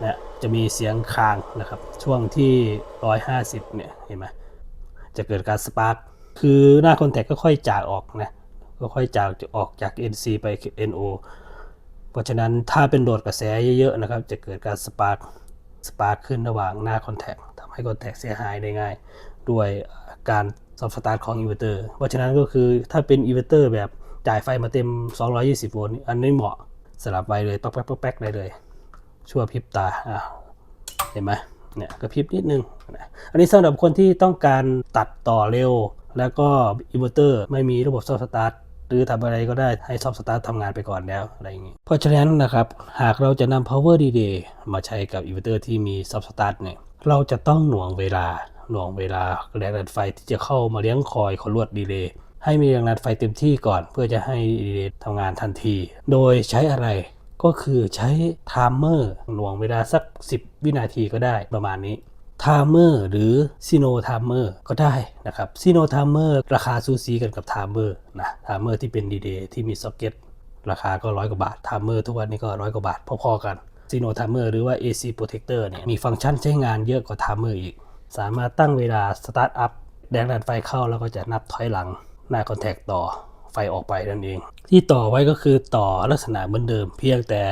นะจะมีเสียงคางนะครับช่วงที่ 150 เนี่ยเห็นไหมจะเกิดการสปาร์คคือหน้าคอนแทคก็ค่อยจากออกนะก็ค่อยจากออกจาก NC ไป NO เพราะฉะนั้นถ้าเป็นโหลดกระแสเยอะๆนะครับ จะเกิดการสปาร์คสปาร์คขึ้นระหว่างหน้าคอนแทคทำให้คอนแทคเสียหายได้ง่าย ด้วยการซอฟต์สตาร์ทของอินเวอร์เตอร์เพราะฉะนั้นก็คือถ้าเป็นอินเวอร์เตอร์แบบจ่ายไฟมาเต็ม 220 โวลต์อันนี้เหมาะสลับไวเลยป๊อกแป๊กป๊กแป๊กได้เลย ชั่วพริบตาอะเห็นไหมเนี่ยกระพริบนิดนึงนะอันนี้สำหรับคนที่ต้องการตัดต่อเร็ว แล้วก็อินเวอร์เตอร์ไม่มีระบบซอฟต์สตาร์ทหรือทำอะไรก็ได้ให้ซอฟต์สตาร์ททำงานไปก่อนแล้วอะไรอย่างนี้ เพราะฉะนั้นนะครับ หากเราจะนำ power delay มาใช้กับอินเวอร์เตอร์ที่มีซอฟต์สตาร์ทเนี่ยเราจะต้องหน่วงเวลาหน่วงเวลาแรงดันไฟที่จะเข้ามาเลี้ยงคอยขอลวดดีเลย์ให้มีแรงดันไฟเต็มที่ก่อน เพื่อจะให้ดีเลย์ทำงานทันที โดยใช้อะไร ก็คือใช้ไทม์เมอร์หน่วงเวลาสัก 10 วินาทีก็ได้ประมาณนี้ไทม์เมอร์หรือซีโนไทม์เมอร์ก็ได้นะครับซีโนไทม์เมอร์ราคาซูซีกันกับไทม์เมอร์นะไทม์เมอร์ที่เป็นดีเดย์ที่มีซ็อกเก็ตราคาก็ร้อยกว่าบาทไทม์เมอร์ทุกวันนี้ก็ร้อยกว่าบาทพอๆกันซีโนไทม์เมอร์หรือว่า AC Protector เนี่ยมีฟังก์ชันใช้งานเยอะกว่าไทม์เมอร์อีก สามารถตั้งเวลาสตาร์ทอัพแรงดันไฟเข้าแล้วก็จะนับถอยหลังหน้าคอนแทคต่อ ไฟออกไปนั่นเอง ที่ต่อไว้ก็คือต่อลักษณะเหมือนเดิม เพียงแต่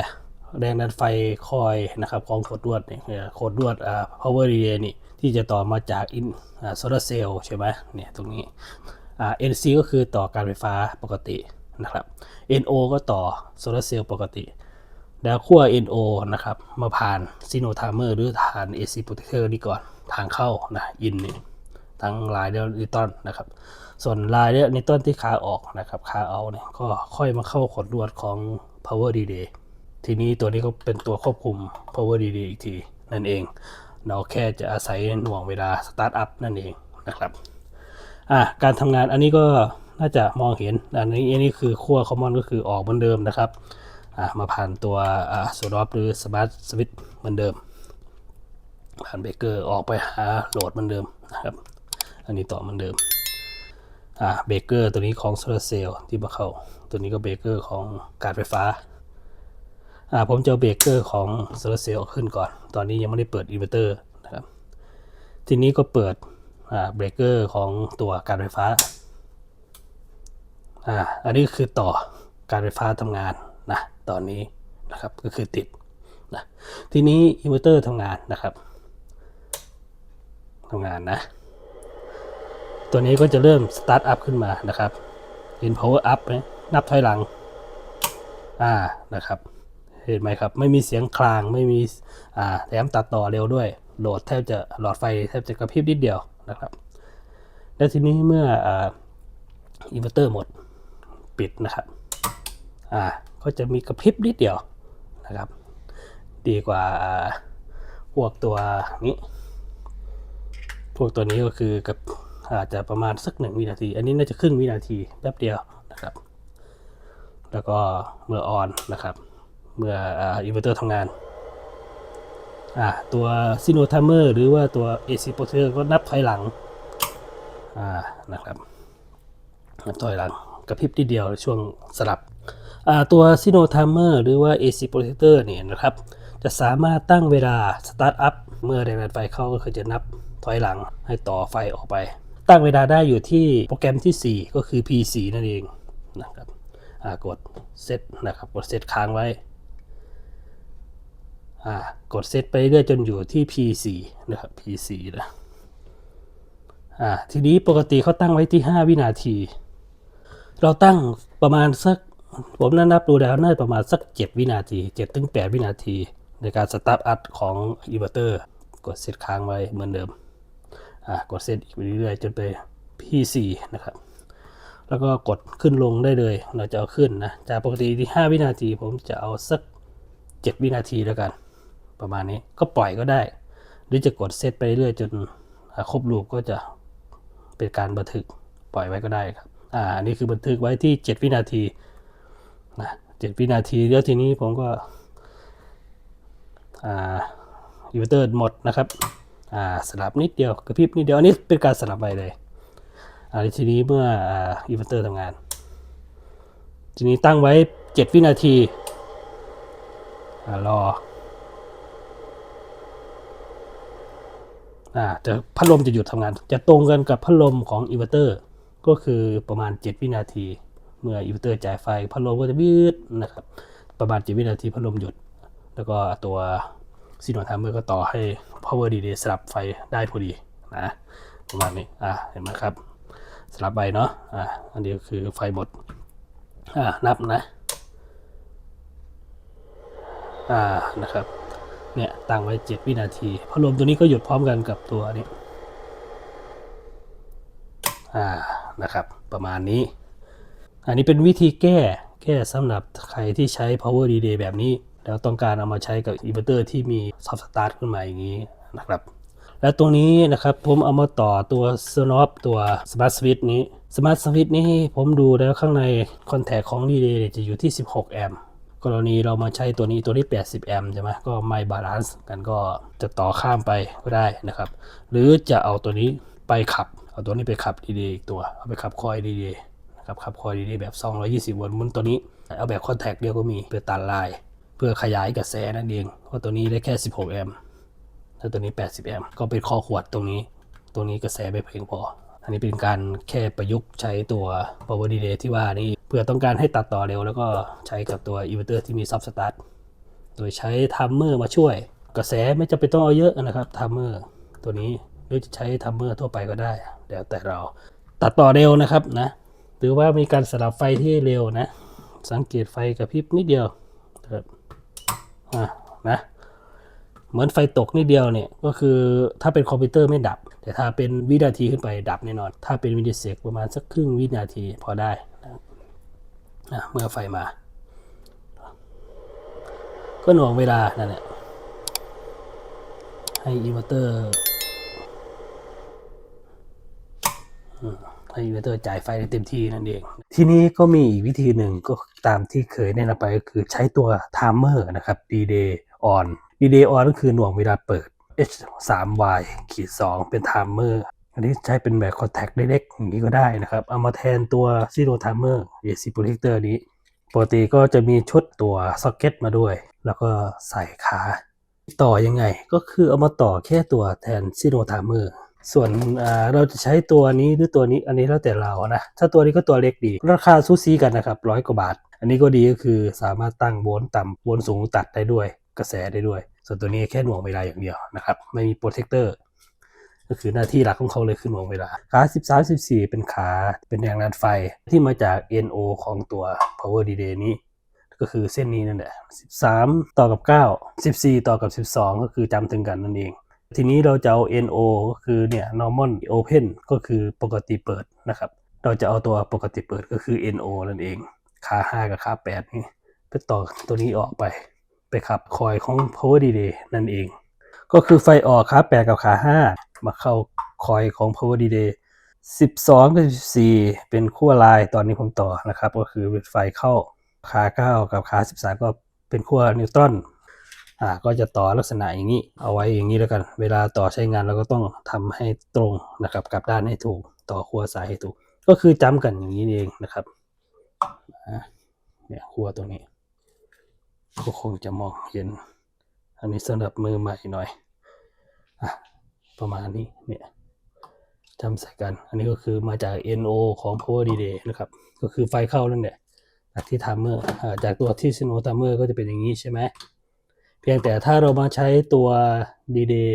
แรงดันไฟคอยนะครับของโคดลวดเนี่ยโคดลวดอ่า power relay นี่ที่จะต่อมาจากอินอ่าโซลาเซลล์ใช่ไหมเนี่ยตรงนี้อ่า NC ก็คือต่อการไฟฟ้าปกตินะครับ NO ก็ต่อโซลาเซลล์ปกติ แล้วขั้ว NO นะครับมาผ่านซีโนไทเมอร์หรือผ่าน AC Protector นี่ก่อนทางเข้านะอินนี่ทั้งลายเดลิตันนะครับ ส่วนลายเดลนิวตันที่ขาออกนะครับขาเอาเนี่ยก็ค่อยมาเข้าขดลวดของ Power Relay ทีนี้ตัวนี้ก็เป็นตัวควบคุม Power Relay อีกทีนั่นเอง เราแค่จะอาศัยหน่วงเวลาสตาร์ทอัพนั่นเองนะครับอะการทำงานอันนี้ก็น่าจะมองเห็นอันนี้อันนี้คือขั้วคอมมอนก็คือออกเหมือนเดิมนะครับอะมาผ่านตัวอ่าโซดอฟหรือสมาร์ทสวิตเหมือนเดิม ผ่านเบรกเกอร์ออกไปหาโหลดเหมือนเดิมนะครับ อันนี้ต่อเหมือนเดิม อ่าเบรกเกอร์ตัวนี้ของโซลาเซลล์ที่มาเข้า ตัวนี้ก็เบรกเกอร์ของการไฟฟ้าอ่าผมจะเอาเบรกเกอร์ของโซลาเซลล์ขึ้นก่อน ตอนนี้ยังไม่ได้เปิดอินเวอร์เตอร์นะครับ ทีนี้ก็เปิดอ่าเบรกเกอร์ของตัวการไฟฟ้าอ่าอันนี้คือต่อการไฟฟ้าทำงานนะตอนนี้นะครับก็คือติดนะทีนี้อินเวอร์เตอร์ทำงานนะครับทำงานนะ ตัวนี้ก็จะเริ่มสตาร์ทอัพขึ้นมานะครับเห็น power up ไหมนับถอยหลัง อ่านะครับเห็นไหมครับ ไม่มีเสียงคลางไม่มีอ่าแถมตัดต่อเร็วด้วย โหลดแทบจะหลอดไฟแทบจะกระพริบนิดเดียวนะครับ แล้วทีนี้เมื่ออ่าอินเวอร์เตอร์หมดปิดนะครับ อ่าก็จะมีกระพริบนิดเดียวนะครับ ดีกว่าพวกตัวนี้ พวกตัวนี้ก็คือกับ อาจจะประมาณสักหนึ่งวินาที อันนี้น่าจะครึ่งวินาทีแป๊บเดียวนะครับ แล้วก็เมื่อออนนะครับ เมื่ออินเวอร์เตอร์ทำงานอ่าตัวซิโนทัมเมอร์หรือว่าตัว AC p o r t e r ก็นับถอยหลังอ่านะครับนับถอยหลังกระพริบทีเดียวช่วงสลับอ่าตัวซิโนทัมเมอร์หรือว่า AC Protector เนี่ยนะครับ จะสามารถตั้งเวลาสตาร์ทอัพเมื่อแรงดันไฟเข้าก็คือจะนับถอยหลังให้ต่อไฟออกไป ตั้งเวลาได้อยู่ที่โปรแกรมที่ 4 ก็คือ P4 นั่นเองนะครับกดเซตนะครับกดเซตค้างไว้กดเซตไปเรื่อยจนอยู่ที่ P4 นะครับ P4 นะทีนี้ปกติเขาตั้งไว้ที่ 5 วินาที เราตั้งประมาณสัก ผมนับดูแล้วน่าจะประมาณสัก 7 วินาที7ถึง8วินาที ในการสตาร์ทอัพของอินเวอร์เตอร์ กดเซตค้างไว้เหมือนเดิม กดเซตอีกไปเรื่อยๆจนไป P4 นะครับ แล้วก็กดขึ้นลงได้เลย เราจะเอาขึ้นนะ จากปกติที่ 5 วินาที ผมจะเอาสัก 7 วินาทีแล้วกัน ประมาณนี้ ก็ปล่อยก็ได้ หรือจะกดเซตไปเรื่อยจนครบลูปก็จะเป็นการบันทึกปล่อยไว้ก็ได้ครับ อ่านนี้คือบันทึกไว้ที่ 7 วินาทีนะเจ็ดวินาที แล้วทีนี้ผมก็ อ่าอิเวเตอร์หมดนะครับ อ่าสลับนิดเดียวกระพริบนิดเดียวอันนี้เป็นการสลับไปเลยอ่าทีนี้เมื่ออ่าอินเวอร์เตอร์ทำงาน ทีนี้ตั้งไว้ 7 วินาทีอ่ารออ่าจะพัดลมจะหยุดทำงาน จะตรงกันกับพัดลมของอินเวอร์เตอร์ ก็คือประมาณ 7 วินาที เมื่ออินเวอร์เตอร์จ่ายไฟพัดลมก็จะยืดนะครับประมาณ 7 วินาทีพัดลมหยุด แล้วก็ตัว ซีโนไทม์เมอร์ก็ต่อให้ power delay สลับไฟได้พอดีนะประมาณนี้อ่าเห็นไหมครับสลับไปเนาะอ่าอันนี้คือไฟหมดอ่านับนะอ่านะครับเนี่ยตั้งไว้ 7 วินาทีพัดลมตัวนี้ก็หยุดพร้อมกันกับตัวนี้อ่านะครับ ประมาณนี้ อันนี้เป็นวิธีแก้แก้สำหรับใครที่ใช้ power delay แบบนี้ แล้วต้องการเอามาใช้กับอินเวอร์เตอร์ที่มี soft start ขึ้นมาอย่างนี้นะครับ แล้วตรงนี้นะครับผมเอามาต่อตัว snop ตัว smart switch นี้ smart switch นี้ผมดูแล้วข้างในคอนแทคของ delay เนี่ยจะอยู่ที่ 16 แอมป์กรณีเรามาใช้ตัวนี้ตัวนี้ 80 แอมป์ใช่ไหมก็ไม่บาลานซ์กันก็จะต่อข้ามไปก็ได้นะครับ หรือจะเอาตัวนี้ไปขับ เอาตัวนี้ไปขับดีๆอีกตัว เอาไปขับคอยดีๆนะครับขับคอยดีๆแบบ 220 โวลต์มุนตัวนี้ เอาแบบคอนแทคเดียวก็มีเพื่อตัดลาย เพื่อขยายกระแสนั่นเองเพราะตัวนี้ได้แค่ 16 แอมป์ถ้าตัวนี้ 80 แอมป์ก็เป็นคอขวดตรงนี้ ตรงนี้กระแสไม่เพียงพอ อันนี้เป็นการแค่ประยุกต์ใช้ตัว power delay ที่ว่านี่เพื่อต้องการให้ตัดต่อเร็ว แล้วก็ใช้กับตัวอินเวอร์เตอร์ที่มี soft start โดยใช้ทัมเมอร์มาช่วย กระแสไม่จำเป็นต้องเอาเยอะนะครับทัมเมอร์ตัวนี้หรือจะใช้ทัมเมอร์ทั่วไปก็ได้แล้วแต่เราตัดต่อเร็วนะครับนะหรือว่ามีการสลับไฟที่เร็วนะ สังเกตไฟกระพริบนิดเดียวนะครับ อะนะเหมือนไฟตกนิดเดียวเนี่ยก็คือถ้าเป็นคอมพิวเตอร์ไม่ดับ แต่ถ้าเป็นวินาทีขึ้นไปดับแน่นอน ถ้าเป็นวินาทีประมาณสักครึ่งวินาทีพอได้นะครับอะเมื่อไฟมา ก็หน่วงเวลานั่นแหละให้อินเวอร์เตอร์ ให้อินเวอร์เตอร์จ่ายไฟได้เต็มที่นั่นเอง ทีนี้ก็มีอีกวิธีหนึ่งก็ตามที่เคยแนะนำไปก็คือใช้ตัวไทม์เมอร์นะครับ D-Day on D-Day on ก็คือหน่วงเวลาเปิด H3Y ขีด2เป็นไทม์เมอร์อันนี้ใช้เป็นแบบคอนแทคเล็กๆอย่างนี้ก็ได้นะครับ เอามาแทนตัว Zero Timer AC Protector นี้ ปกติก็จะมีชุดตัวซ็อกเก็ตมาด้วย แล้วก็ใส่ขา ต่อยังไง ก็คือเอามาต่อแค่ตัวแทนซิโนไทเมอร์ ส่วนเราจะใช้ตัวนี้หรือตัวนี้อันนี้แล้วแต่เรานะ ถ้าตัวนี้ก็ตัวเล็กดี ราคาซูซีกันนะครับร้อยกว่าบาท อันนี้ก็ดีก็คือสามารถตั้งโวลต์ต่ำโวลต์สูงตัดได้ด้วยกระแสได้ด้วย ส่วนตัวนี้แค่หน่วงเวลาอย่างเดียวนะครับไม่มีโปรเทคเตอร์ก็คือหน้าที่หลักของเขาเลยคือหน่วงเวลาขา13 14 เป็นขาเป็นแรงดันไฟที่มาจาก NO ของตัว power delay นี้ ก็คือเส้นนี้นั่นแหละ13 ต่อกับ 9 14 ต่อกับ 12 ก็คือจำถึงกันนั่นเอง ทีนี้เราจะเอา NO ก็คือเนี่ย normal open ก็คือปกติเปิดนะครับ เราจะเอาตัวปกติเปิดก็คือ NO นั่นเองขา5กับขา8นี่ไปต่อตัวนี้ออกไป ไปขับคอยของ power delay นั่นเอง ก็คือไฟออกขา8กับขา5มาเข้าคอยของ power delay 12กับ14 เป็นขั้วลายตอนนี้ผมต่อนะครับ ก็คือเป็นไฟเข้าขา 9 กับขา 13 ก็เป็นขั้วนิวตรอน อ่าก็จะต่อลักษณะอย่างนี้ เอาไว้อย่างนี้แล้วกัน เวลาต่อใช้งานเราก็ต้องทำให้ตรงนะครับกลับด้านให้ถูก ต่อขั้วสายให้ถูก ก็คือจำกันอย่างนี้เองนะครับเนี่ยขั้วตัวนี้ก็คงจะมองเห็น อันนี้สำหรับมือใหม่หน่อยอะประมาณนี้เนี่ยจำใส่กัน อันนี้ก็คือมาจาก NO ของ Power Delay นะครับ ก็คือไฟเข้านั่นแหละจากที่ Timer อ่าจากตัวที่ Sino Timer ก็จะเป็นอย่างนี้ใช่ไหม พียงแต่ถ้าเรามาใช้ตัว Delay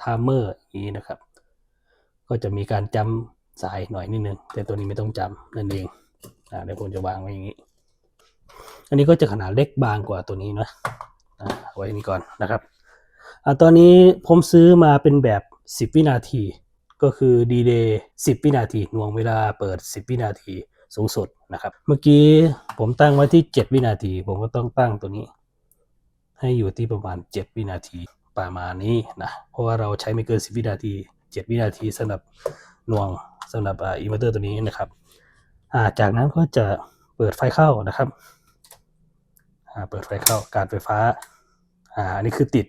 Timer อย่างนี้นะครับ ก็จะมีการจำสายหน่อยนิดนึง แต่ตัวนี้ไม่ต้องจำนั่นเองอ่าเดี๋ยวผมจะวางไว้อย่างนี้ อันนี้ก็จะขนาดเล็กบางกว่าตัวนี้นะอ่าไว้นี่ก่อนนะครับอ่าตอนนี้ผมซื้อมาเป็นแบบ 10 วินาที ก็คือดีเลย์10 วินาทีหน่วงเวลาเปิด 10 วินาทีสูงสุดนะครับ เมื่อกี้ผมตั้งไว้ที่ 7 วินาที ผมก็ต้องตั้งตัวนี้ ให้อยู่ที่ประมาณ 7 วินาทีประมาณนี้นะ เพราะว่าเราใช้ไม่เกิน 10 วินาที 7 วินาทีสำหรับหน่วงสำหรับอ่าอินเวอร์เตอร์ตัวนี้นะครับอ่าจากนั้นก็จะเปิดไฟเข้านะครับอ่าเปิดไฟเข้าการไฟฟ้าอ่าอันนี้คือติด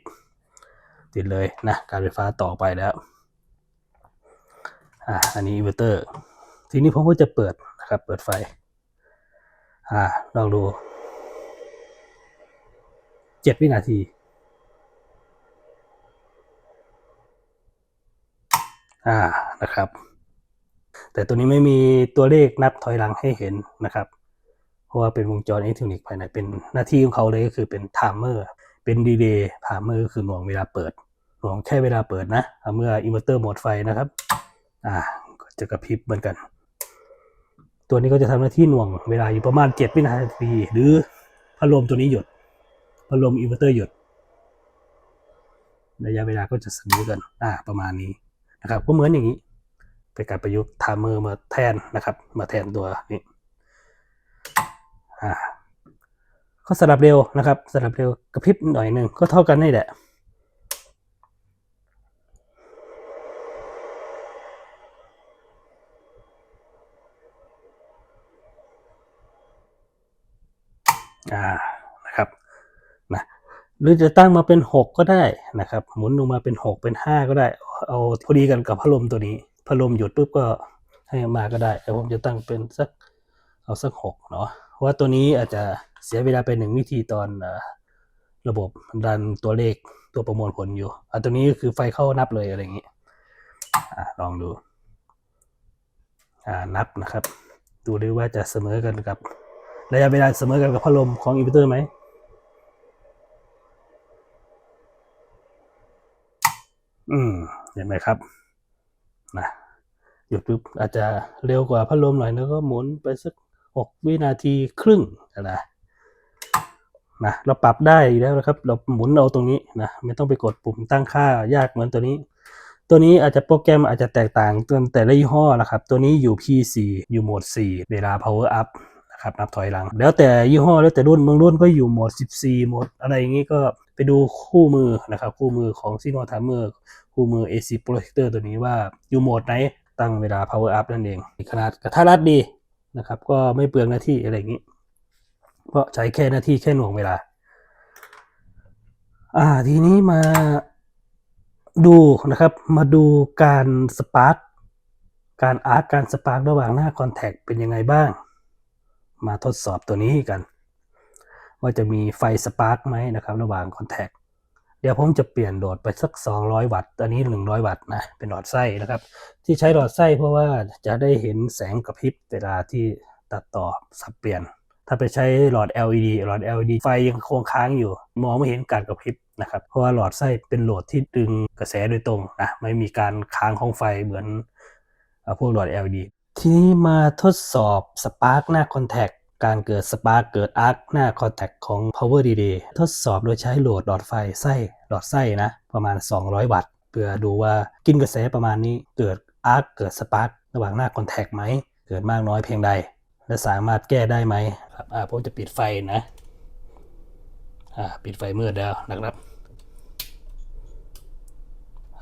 ติดเลยนะการไฟฟ้าต่อไปแล้วอ่าอันนี้อินเวอร์เตอร์ ทีนี้ผมก็จะเปิดนะครับ เปิดไฟ อ่าลองดู เจ็ดวินาทีอ่านะครับ แต่ตัวนี้ไม่มีตัวเลขนับถอยหลังให้เห็นนะครับ เพราะว่าเป็นวงจรอิเล็กทรอนิกส์ภายในเป็นหน้าที่ของเขาเลยก็คือเป็นไทม์เมอร์เป็นดีเลย์ไทม์เมอร์ก็คือหน่วงเวลาเปิดหน่วงแค่เวลาเปิดนะเมื่ออินเวอร์เตอร์หมดไฟนะครับอ่าก็จะกระพริบเหมือนกัน ตัวนี้ก็จะทำหน้าที่หน่วงเวลาอยู่ประมาณ 7 วินาที หรือพัดลมตัวนี้หยุด พัดลมอินเวอร์เตอร์หยุด ระยะเวลาก็จะเสมอกันอ่าประมาณนี้นะครับ ก็เหมือนอย่างนี้ เป็นการประยุกต์ทามเมอร์มาแทนนะครับ มาแทนตัวนี้อ่าก็สลับเร็วนะครับ สลับเร็วกระพริบหน่อยหนึ่งก็เท่ากันนี่แหละ อ่า นะครับ นะ หรือจะตั้งมาเป็น 6 ก็ได้นะครับ หมุนลงมาเป็น 6 เป็น 5 ก็ได้ เอาพอดีกันกับพัดลมตัวนี้พัดลมหยุดปุ๊บก็ให้มาก็ได้แต่ผมจะตั้งเป็นสักเอาสัก6เนาะเพราะว่าตัวนี้อาจจะเสียเวลาไปหนึ่งวิธีตอนระบบดันตัวเลขตัวประมวลผลอยู่อะตัวนี้ก็คือไฟเข้านับเลยอะไรอย่างนี้อ่าลองดูอ่านับนะครับ ดูด้วยว่าจะเสมอกันกับระยะเวลาเสมอกันกับพัดลมของอินเวอร์เตอร์ไหม อืมเห็นไหมครับนะหยุดปุ๊บอาจจะเร็วกว่าพัดลมหน่อยแล้วก็หมุนไปสักหกวินาทีครึ่งนะนะเราปรับได้แล้วนะครับ เราหมุนเอาตรงนี้นะไม่ต้องไปกดปุ่มตั้งค่ายากเหมือนตัวนี้ ตัวนี้อาจจะโปรแกรมอาจจะแตกต่างตัวแต่ละยี่ห้อนะครับ ตัวนี้อยู่ P4 อยู่โหมด 4 เวลา power up นะครับนับถอยหลัง แล้วแต่ยี่ห้อแล้วแต่รุ่นบางรุ่นก็อยู่โหมด 14โหมดอะไรอย่างนี้ก็ไปดูคู่มือนะครับคู่มือของ s i n o t i m e r คู่มือ AC Projector ตัวนี้ว่าอยู่โหมดไหนตั้งเวลา power up นั่นเองขนาดกระทัดรัดดีนะครับ ก็ไม่เปลืองหน้าที่อะไรอย่างนี้ เพราะใช้แค่หน้าที่แค่หน่วงเวลา อ่าทีนี้มาดูนะครับมาดูการสปาร์กการอาร์ตการสปาร์กระหว่างหน้าคอนแทคเป็นยังไงบ้าง มาทดสอบตัวนี้กัน ว่าจะมีไฟสปาร์กไหมนะครับระหว่างคอนแทคเดี๋ยวผมจะเปลี่ยนโหลดไปสัก 200 วัตต์อันนี้ 100 วัตต์นะเป็นหลอดไส้นะครับ ที่ใช้หลอดไส้เพราะว่าจะได้เห็นแสงกระพริบเวลาที่ตัดต่อสับเปลี่ยน ถ้าไปใช้หลอด LED หลอด LED ไฟยังคงค้างอยู่ มองไม่เห็นการกระพริบนะครับเพราะว่าหลอดไส้เป็นโหลดที่ดึงกระแสโดยตรงนะไม่มีการค้างของไฟเหมือนพวกหลอด LED ทีนี้มาทดสอบสปาร์กหน้าคอนแทคการเกิดสปาร์กเกิดอาร์คหน้าคอนแทคของ Power Relay ทดสอบโดยใช้โหลดหลอดไฟไส้หลอดไส้นะ ประมาณ 200 วัตต์ เพื่อดูว่ากินกระแสประมาณนี้เกิดอาร์คเกิดสปาร์กระหว่างหน้าคอนแทคไหม เกิดมากน้อยเพียงใด และสามารถแก้ได้ไหมครับอ่าผมจะปิดไฟนะอ่าปิดไฟมืดแล้วนะครับ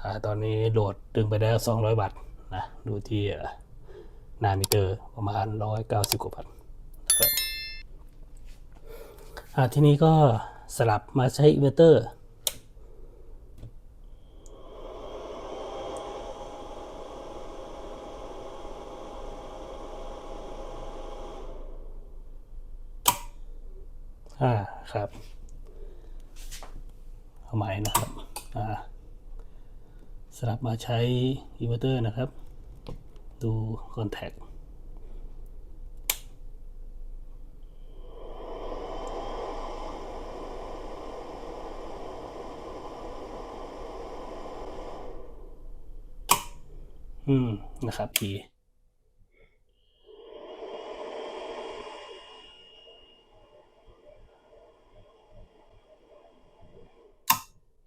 อ่าตอนนี้โหลดดึงไปแล้ว 200 วัตต์นะดูที่ นามิเตอร์ประมาณ 190 กว่าวัตต์นะครับอ่ทีนี้ก็สลับมาใช้อินเวอร์เตอร์อ่าครับเอาใหม่นะครับอ่าสลับมาใช้อินเวอร์เตอร์นะครับ ดูคอนแทคอืม นะครับที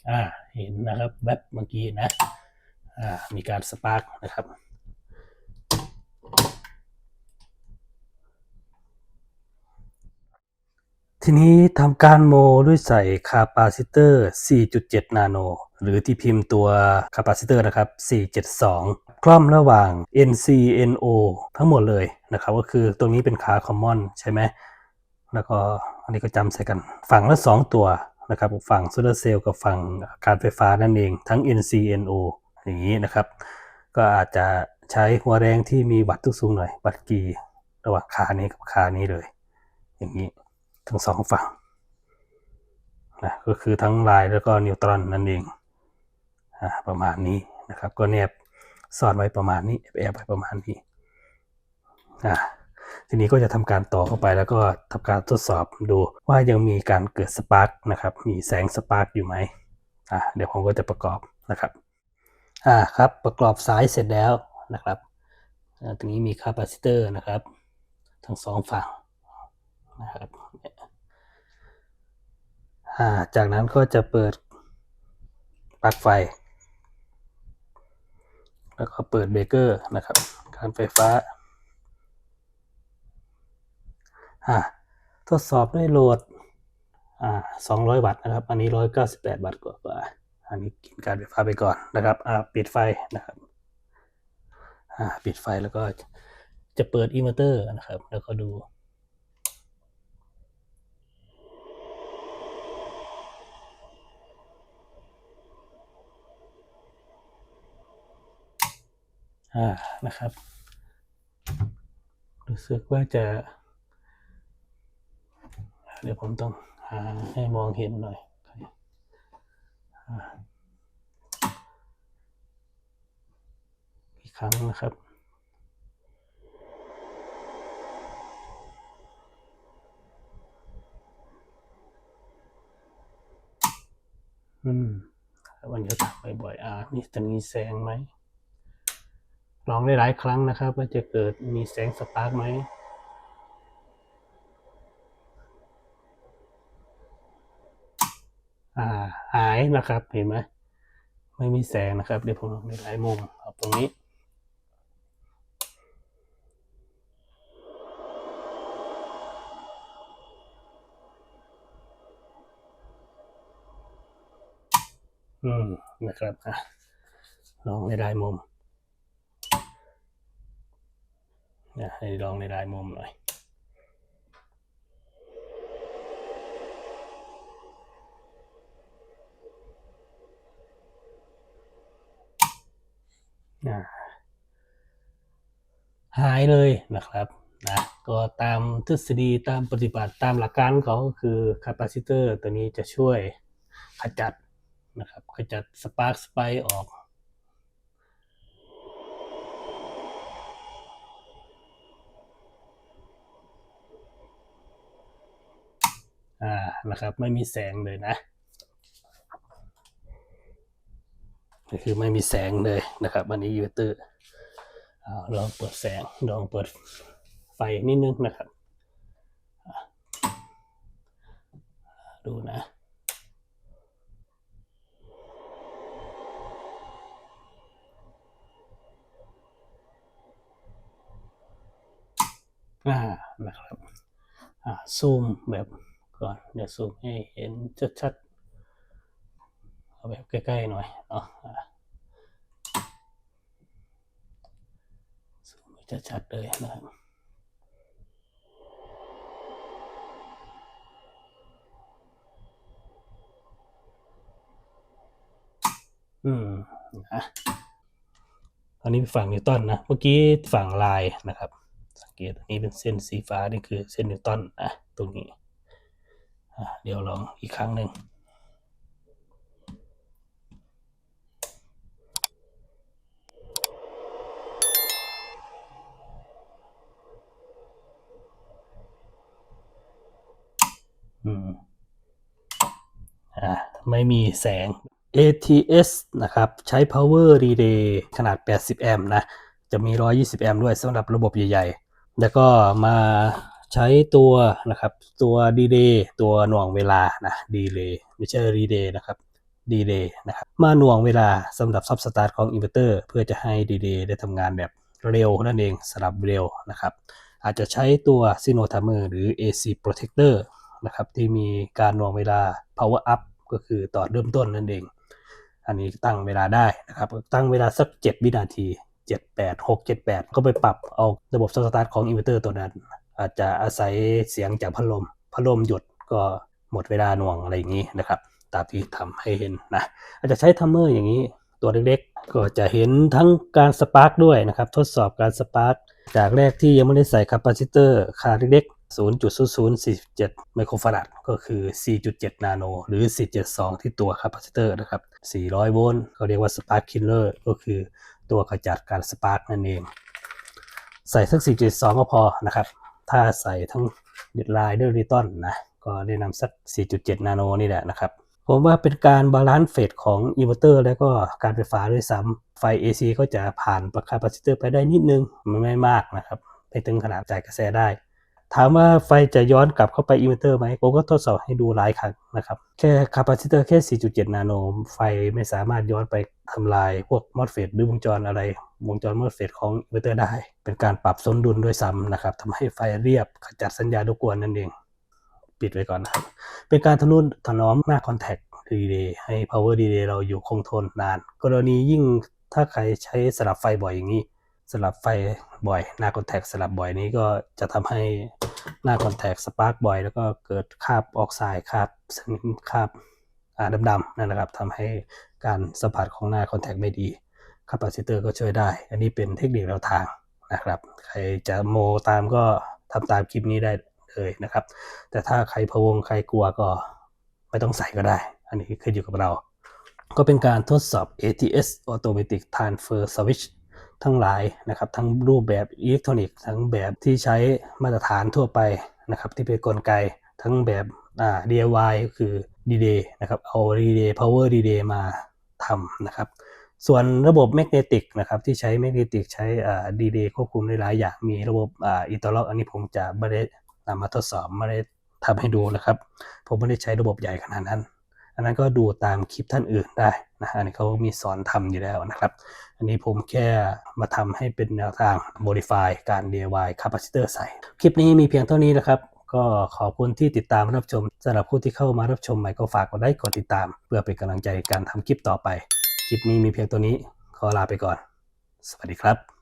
อ่า เห็นนะครับแว็บเมื่อกี้นะ อ่า มีการสปาร์กนะครับ ทีนี้ทำการโมด้วยใส่คาปาซิเตอร์ 4.7 นาโน หรือที่พิมพ์ตัวคาปาซิเตอร์นะครับ 472 คล่อมระหว่าง NC NO ทั้งหมดเลยนะครับ ก็คือตรงนี้เป็นขาคอมมอนใช่ไหม แล้วก็อันนี้ก็จำใส่กัน ฝั่งละ 2 ตัวนะครับ ฝั่งโซลาร์เซลล์กับฝั่งการไฟฟ้านั่นเอง ทั้ง NC NO อย่างนี้นะครับ ก็อาจจะใช้หัวแรงที่มีวัตถุกสูงหน่อย วัตต์กี่ระหว่างขานี้กับขานี้เลย อย่างนี้ ทั้งสองฝั่งนะก็คือทั้งไลน์แล้วก็นิวตรอนนั่นเองอประมาณนี้นะครับ ก็แนบซ่อนไว้ประมาณนี้แอบไว้ประมาณนี้ทีนี้ก็จะทำการต่อเข้าไปแล้วก็ทำการทดสอบดูว่ายังมีการเกิดสปาร์กนะครับ มีแสงสปาร์กอยู่ไหมอ่าเดี๋ยวผมก็จะประกอบนะครับอ่าครับประกอบสายเสร็จแล้วนะครับตรงนี้มีคาปาซิเตอร์นะครับ ทั้งสองฝั่งนะครับ จากนั้นก็จะเปิดปลั๊กไฟ แล้วก็เปิดเบรกเกอร์นะครับ การไฟฟ้าอ่าทดสอบด้วยโหลดอ่า200วัตต์นะครับ อันนี้198วัตต์กว่ากว่าอันนี้กินการไฟฟ้าไปก่อนนะครับอ่าปิดไฟนะครับอ่าปิดไฟแล้วก็จะเปิดอินเวอร์เตอร์นะครับ แล้วก็ดู อ่านะครับ รู้สึกว่าจะ เดี๋ยวผมต้องหาให้มองเห็นหน่อยอ่าอีกครั้งนะครับอืมวันนี้ถามบ่อยๆอ่ามีจะมีแสงไหม ลองได้หลายครั้งนะครับ ว่าจะเกิดมีแสงสปาร์กไหมอ่าหายนะครับเห็นไหมไม่มีแสงนะครับ เดี๋ยวผมลองในหลายมุมเอาตรงนี้ อืมนะครับอะลองในหลายมุม นะให้ลองในหลายมุมหน่อยหายเลยนะครับนะก็ตามทฤษฎีตามปฏิบัติตามหลักการของเขาก็คือคาปาซิเตอร์ตัวนี้จะช่วยขจัดนะครับขจัดสปาร์คสไปออก อ่านะครับ ไม่มีแสงเลยนะก็คือไม่มีแสงเลยนะครับอันนี้ยูเตอร์เอาลองเปิดแสงลองเปิดไฟนิดนึงนะครับ ดูนะอ่านะครับอ่าซูมแบบ ก่อนเดี๋ยวซูมให้เห็นชัดๆเอาแบบใกล้ๆหน่อยเนาะซูมให้ชัดๆเลยนะครับอืมนะอันนี้เป็นฝั่งนิวตันนะ เมื่อกี้ฝั่งลายนะครับ สังเกตอันนี้เป็นเส้นสีฟ้านี่คือเส้นนิวตันนะตรงนี้ เดี๋ยวลองอีกครั้งหนึ่งอืมอ่าไม่มีแสง ATS นะครับ ใช้ power relay ขนาด 80 แอมป์นะ จะมี 120 แอมป์ด้วยสำหรับระบบใหญ่ ๆ แล้วก็มา ใช้ตัวนะครับตัวดีเลย์ตัวหน่วงเวลานะดีเลย์ไม่ใช่รีเลย์นะครับดีเลย์นะครับมาหน่วงเวลาสำหรับซับสตาร์ทของอินเวอร์เตอร์เพื่อจะให้ดีเลย์ได้ทำงานแบบเร็วนั่นเองสลับเร็วนะครับ อาจจะใช้ตัว s y n o timer หรือ AC protector นะครับที่มีการหน่วงเวลา power up ก็คือต่อเริ่มต้นนั่นเอง อันนี้ตั้งเวลาได้นะครับ ตั้งเวลาสัก 7 วินาที 7 8 6 7 8 ก็ไปปรับเอาระบบสตาร์ทของอินเวอร์เตอร์ตัวนั้น อาจจะอาศัยเสียงจากพัดลมพัดลมหยุดก็หมดเวลาหน่วงอะไรอย่างนี้นะครับ ตามที่ทำให้เห็นนะอาจจะใช้ทัมเมอร์อย่างนี้ตัวเล็กๆ ก็จะเห็นทั้งการสปาร์กด้วยนะครับ ทดสอบการสปาร์กจากแรกที่ยังไม่ได้ใส่คาปาซิเตอร์คาเล็กๆ0.0047 ไมโครฟาราดก็คือ 4.7 นาโน หรือ 472 ที่ตัวคาปาซิเตอร์นะครับ 400 โวลต์เขาเรียกว่าสปาร์กคิลเลอร์ก็คือตัวขจัดการสปาร์กนั่นเอง ใส่สัก 4.2 ก็พอนะครับ ถ้าใส่ทั้งดิดไลน์ด้วยริตอนนะ ก็แนะนำสัก 4.7 นาโนนี่แหละนะครับ ผมว่าเป็นการบาลานซ์เฟสของอินเวอร์เตอร์แล้วก็การไฟฟ้าด้วยซ้ำไฟ AC ก็จะผ่านประคาปาซิเตอร์ไปได้นิดนึง มันไม่มากนะครับไม่ถึงขนาดจ่ายกระแสได้ ถามว่าไฟจะย้อนกลับเข้าไปอินเวอร์เตอร์ไหมผมก็ทดสอบให้ดูหลายครั้งนะครับ แค่คาปาซิเตอร์แค่ 4.7 นาโน ไฟไม่สามารถย้อนไปทำลาย พวกมอสเฟตหรือวงจรอะไร วงจรมอสเฟตของอินเวอร์เตอร์ได้ เป็นการปรับสมดุลด้วยซ้ำนะครับทำให้ไฟเรียบขจัดสัญญาณรบกวนนั่นเอง ปิดไว้ก่อนนะครับ เป็นการทนุถนอมหน้าคอนแทคดีเดย์ให้ power delay เราอยู่คงทนนาน กรณียิ่งถ้าใครใช้สลับไฟบ่อยอย่างนี้สลับไฟบ่อยหน้าคอนแทคสลับบ่อยนี้ก็จะทำให้ หน้าคอนแทคสปาร์กบ่อย แล้วก็เกิดคราบออกไซด์คราบสนิมคราบดำๆนั่นนะครับทำให้การสัมผัสของหน้าคอนแทคไม่ดีคาปาซิเตอร์ก็ช่วยได้ อันนี้เป็นเทคนิคแนวทางนะครับ ใครจะโมตามก็ทำตามคลิปนี้ได้เลยนะครับ แต่ถ้าใครพะวงใครกลัวก็ไม่ต้องใส่ก็ได้ อันนี้ขึ้นอยู่กับเรา ก็เป็นการทดสอบ ATS Automatic Transfer Switch ทั้งหลายนะครับ ทั้งรูปแบบอิเล็กทรอนิกส์ทั้งแบบที่ใช้มาตรฐานทั่วไปนะครับ ที่เป็นกลไกทั้งแบบอ่า DIY ก็คือ D-Day นะครับเอา D-Day Power D-Day มาทำนะครับ ส่วนระบบแมกเนติกนะครับที่ใช้แมกเนติกใช้อ่า D-Day ควบคุมได้หลายอย่างมีระบบอ่าอินเตอร์ล็อกอันนี้ผมจะไม่ได้นำมาทดสอบไม่ได้ทำให้ดูนะครับ ผมไม่ได้ใช้ระบบใหญ่ขนาดนั้น อันนั้นก็ดูตามคลิปท่านอื่นได้นะอันนี้เขามีสอนทำอยู่แล้วนะครับ อันนี้ผมแค่มาทำให้เป็นแนวทาง modify การ DIY capacitor ใส่ คลิปนี้มีเพียงเท่านี้นะครับ ก็ขอบคุณที่ติดตามรับชมสำหรับผู้ที่เข้ามารับชมใหม่ก็ฝากกดไลค์กดติดตาม เพื่อเป็นกำลังใจในการทำคลิปต่อไป คลิปนี้มีเพียงตัวนี้ขอลาไปก่อน สวัสดีครับ